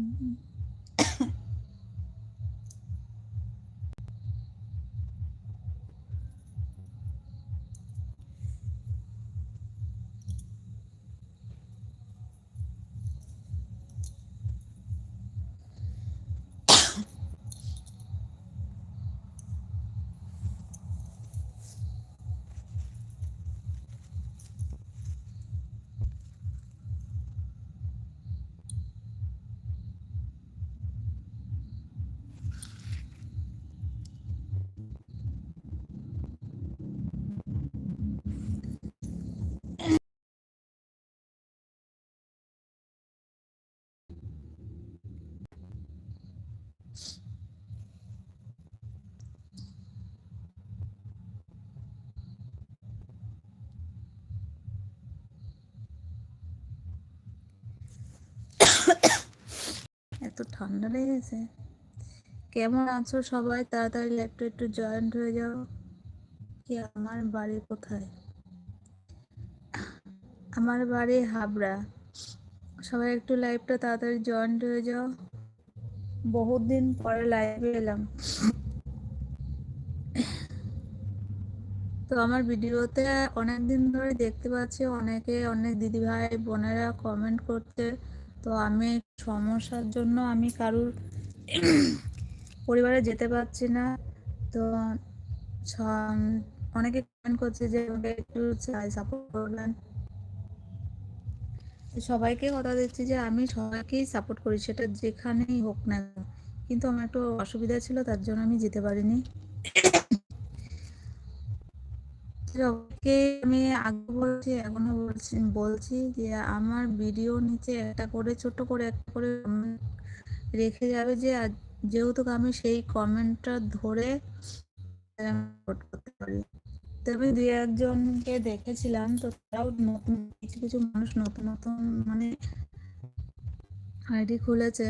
এত ঠান্ডা লেগেছে। কেমন আছো সবাই? তাড়াতাড়ি ল্যাপটপ একটু জয়েন্ট হয়ে যাও। কি আমার বাড়ি কোথায়? আমার বাড়ি হাবড়া। সবাই একটু লাইভটা তাড়াতাড়ি জয়েন্ট হয়ে যাও। বহুত দিন পরে লাইভে এলাম। তো আমার ভিডিওতে অনেক দিন ধরে দেখতে পাচ্ছি, অনেকে অনেক দিদিভাই, বোনেরা কমেন্ট করতে তো আমি সমস্যার জন্য আমি কারুর পরিবারে যেতে পারছি না। তো অনেকে কমেন্ট করছে যে একটু সাপোর্ট করবেন। সবাইকে কথা দিচ্ছি যে আমি সবাইকেই সাপোর্ট করি, সেটা যেখানেই হোক না কিন্তু আমার একটু অসুবিধা ছিল, তার জন্য আমি যেতে পারিনি। সবাইকে আমি আগে বলছি এখনও বলছি বলছি যে আমার ভিডিও নিচে একটা করে ছোট করে একটা করে রেখে যাবে যে যেহেতু আমি সেই কমেন্টটা ধরে করতে পারি। তবে দুই একজনকে দেখেছিলাম, তো তারাও নতুন, কিছু কিছু মানুষ নতুন নতুন মানে আইডি খুলেছে।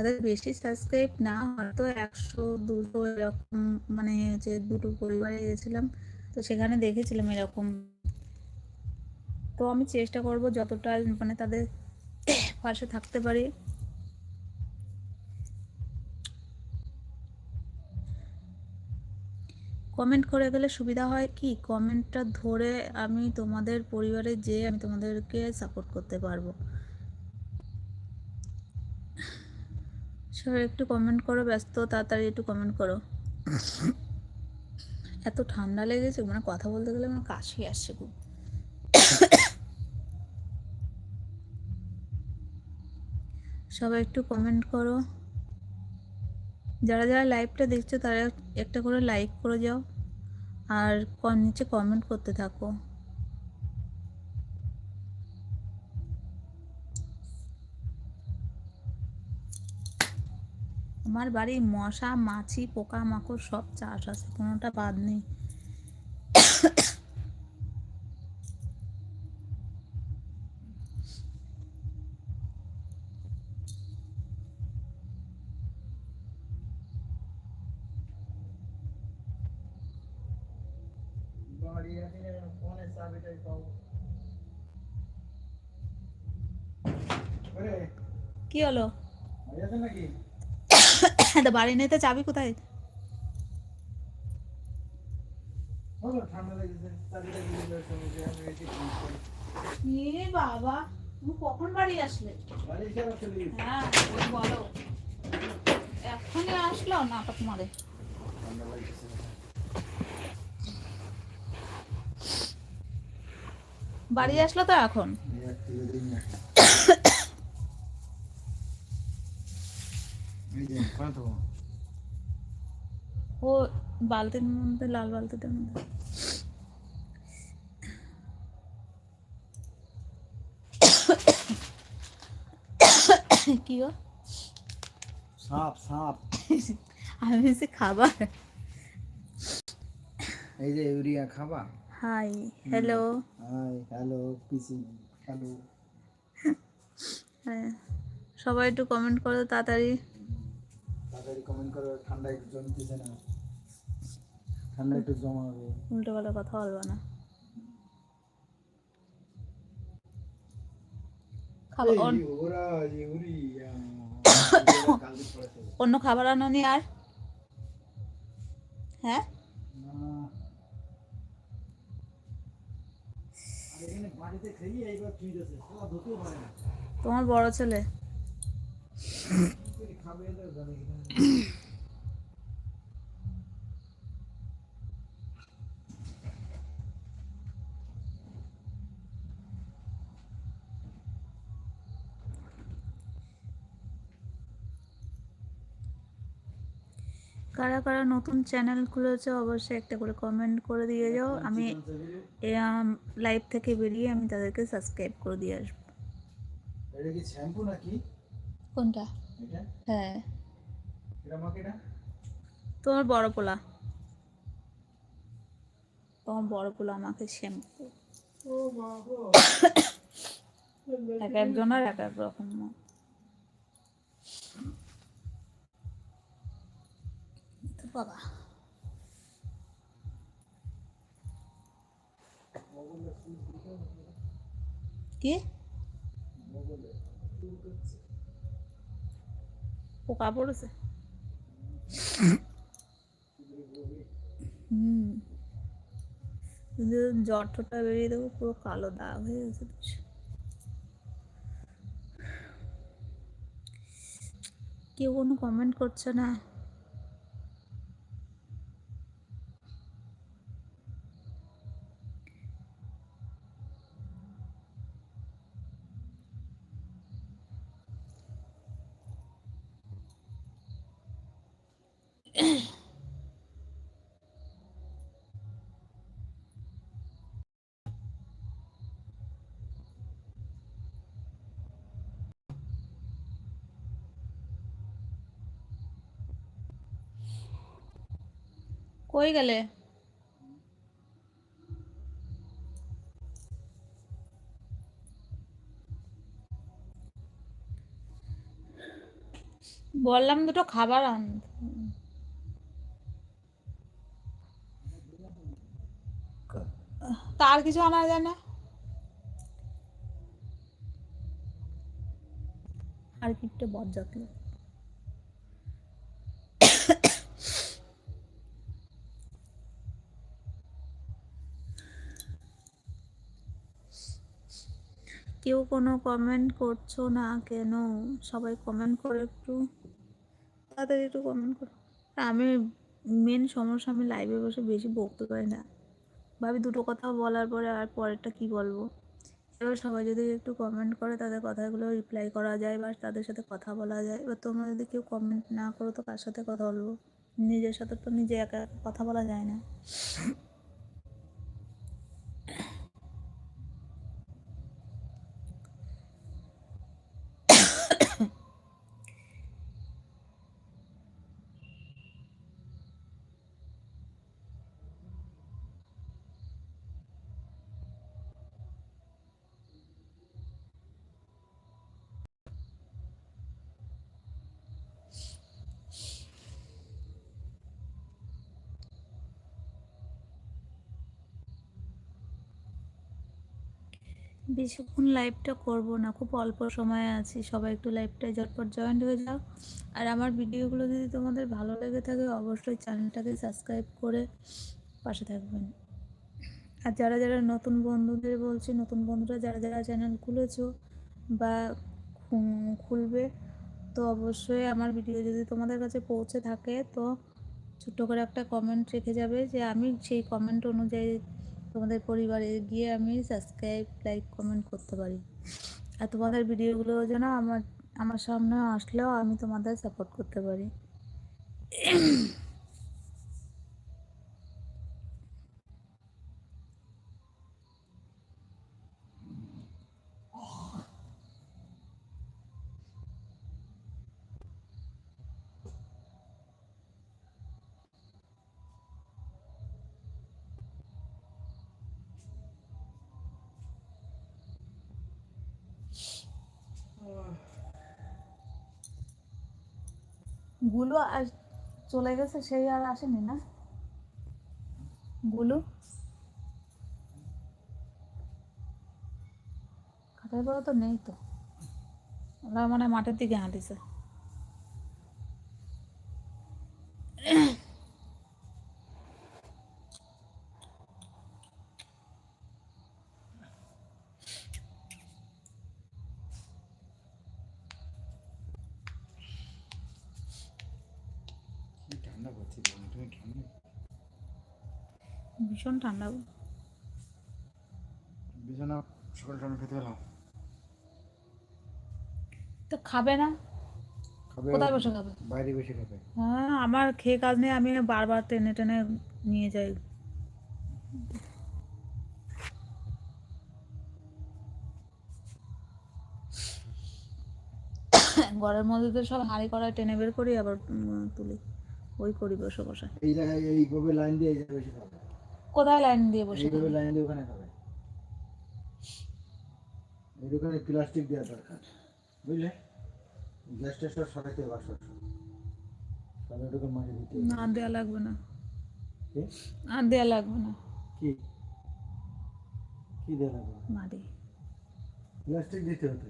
তাদের বেশি সাবস্ক্রাইব না হয়তো একশো, দুশো এরকম মানে যে দুটো পরিবারে গেছিলাম, তো সেখানে দেখেছিলাম এরকম। তো আমি চেষ্টা করব যতটা মানে তাদের পাশে থাকতে পারি। কমেন্ট করে গেলে সুবিধা হয় কি? কমেন্টটা ধরে আমি তোমাদের পরিবারে যেয়ে আমি তোমাদেরকে সাপোর্ট করতে পারব। সবাই একটু কমেন্ট করো, ব্যস্ত, তাড়াতাড়ি একটু কমেন্ট করো। এত ঠান্ডা লেগেছে মানে কথা বলতে গেলে আমার কাশি আসছে খুব। সবাই একটু কমেন্ট করো। যারা যারা লাইভটা দেখছ, তারা একটা করে লাইক করে যাও। আর নিচে কমেন্ট করতে থাকো। আমার বাড়ি মশা মাছি পোকামাকড় সব চাষ আছে কোনোটা বাদ নেই। কি হলো? তা বাড়ি নেই তো চাবি কোথায় বাবা, তুমি কখন বাড়ি হ্যাঁ বলো। আসলো? নাটক মারে বাড়ি আসলো তো এখন? ও বালতির মধ্যে লাল বালতিটার মধ্যে। কি গো? সাপ সাপ। আমি ভেবেছি খাবার। এই যে ইউরিয়া খাবা হাই হ্যালো। হাই হ্যালো পিসি হ্যালো। হ্যাঁ সবাই একটু কমেন্ট করো তাড়াতাড়ি। তাড়াতাড়ি কমেন্ট করো ঠান্ডা একটু জমতেছে না। ঠান্ডা একটু জমাবে। উল্টো পাল্টা কথা বলবা না। অন্য খাবার আর? হ্যাঁ? আর না। তোমার বড় ছেলে। করে কারা নতুন চ্যানেল খুলেছে অবশ্যই একটা করে কমেন্ট করে দিয়ে যাও। আমি লাইভ থেকে বেরিয়ে আমি তাদেরকে সাবস্ক্রাইব করে দিয়ে আসব। এটা কি শ্যাম্পু নাকি? কোনটা? হ্যাঁ। তোমার বড় পোলা। তোমার বড় পোলা আমাকে শ্যাম্পু। এক একজনের এক এক রকম বাবা। কি? পোকা পড়েছে। হুম। ঠোঁটা বেরিয়ে দেবো পুরো কালো দাগ হয়ে গেছে কেউ কোনো কমেন্ট করছে না। কই গেলে? বললাম দুটো খাবার আন। তার কিছু আনা যায় না। আর কি একটা বজ্জাত কেউ কোনো কমেন্ট করছ না কেন? সবাই কমেন্ট করে একটু। তাড়াতাড়ি একটু কমেন্ট করো। আমি মেন সমস্যা, আমি লাইভে বসে বেশি বকতে পারি না। ভাবি দুটো কথা বলার পরে আর পরেরটা কি বলব? এবার সবাই যদি একটু কমেন্ট করে, তাদের কথাগুলো রিপ্লাই করা যায় বা তাদের সাথে কথা বলা যায়। এবার তোমরা যদি কেউ কমেন্ট না করো, তো কার সাথে কথা বলব? নিজের সাথে তো নিজে একা কথা বলা যায় না। বেশিক্ষণ লাইভটা করব না। খুব অল্প সময় আছি। সবাই একটু লাইভটায় ঝটপট জয়েন্ট হয়ে যাও। আর আমার ভিডিওগুলো যদি তোমাদের ভালো লেগে থাকে, অবশ্যই চ্যানেলটাকে সাবস্ক্রাইব করে পাশে থাকবেন। আর যারা যারা নতুন বন্ধুদের বলছি, নতুন বন্ধুরা যারা যারা চ্যানেল খুলেছো বা খুলবে, তো অবশ্যই আমার ভিডিও যদি তোমাদের কাছে পৌঁছে থাকে, তো ছোট্ট করে একটা কমেন্ট রেখে যাবে যে, আমি সেই কমেন্ট অনুযায়ী তোমাদের পরিবারে গিয়ে আমি সাবস্ক্রাইব লাইক কমেন্ট করতে পারি। আর তোমাদের ভিডিওগুলো যেন আমার আমার সামনে আসলেও আমি তোমাদের সাপোর্ট করতে পারি। গুলো আর চলে গেছে, সেই আর আসেনি না? গুলো? খাতায় পড়া তো নেই তো। ওরা মানে মাঠের দিকে হাঁটিছে কি ঠান্ডা করছে বলো, তুমি ঠান্ডা ভীষণ ঠান্ডা বিছানা সকাল সকাল খেতে পেলাম তো খাবে না? কোথায় বসে খাবে? বাইরে বসে খাবে। হ্যাঁ আমার খেয়ে কাজ নেই আমি বারবার টেনে টেনে নিয়ে যাই। ঘরের মধ্যে তো সব হাঁড়ি কড়াই টেনে বের করি আবার তুলি। ওই করি বসে বসে। এই এইভাবে লাইন দিয়ে বসে খাবে কোথায় লাইন দিয়ে বসে এইভাবে? লাইন দিয়ে ওখানে খাবে এই দোকানে প্লাস্টিক দেওয়া দরকার বুঝলে? গ্যাসটা সব সরাইতে হবে আসো তাহলে ওটাকে মাটি দিতে। না দেওয়া লাগবে না? আর দেওয়া লাগবে না। কি? কি দেওয়া লাগবে? মাটি। প্লাস্টিক দিতে হতো